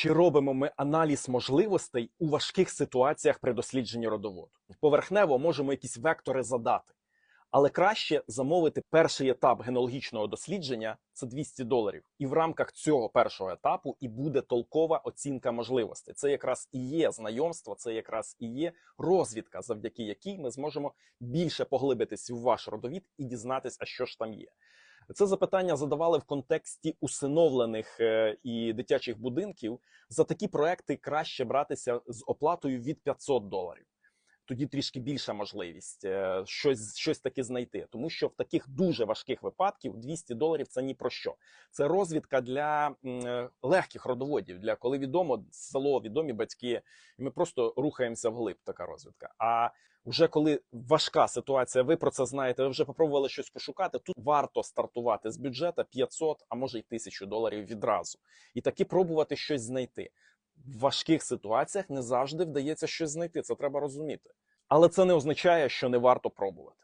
Чи робимо ми аналіз можливостей у важких ситуаціях при дослідженні родоводу? Поверхнево можемо якісь вектори задати, але краще замовити перший етап генеалогічного дослідження це 200 доларів. І в рамках цього першого етапу і буде толкова оцінка можливостей. Це якраз і є знайомство, це якраз і є розвідка, завдяки якій ми зможемо більше поглибитись в ваш родовід і дізнатися, а що ж там є. Це запитання задавали в контексті усиновлених е, і дитячих будинків. За такі проекти краще братися з оплатою від 500 доларів. Тоді трішки більша можливість е, щось, щось таке знайти, тому що в таких дуже важких випадків 200 доларів це ні про що. Це розвідка для е, легких родоводів, для коли відомо село, відомі батьки, і ми просто рухаємося вглиб. Така розвідка. А вже коли важка ситуація, ви про це знаєте, ви вже попробували щось пошукати. Тут варто стартувати з бюджета 500, а може й 1000 доларів відразу, і таки пробувати щось знайти. В важких ситуаціях не завжди вдається щось знайти. Це треба розуміти. Але це не означає, що не варто пробувати.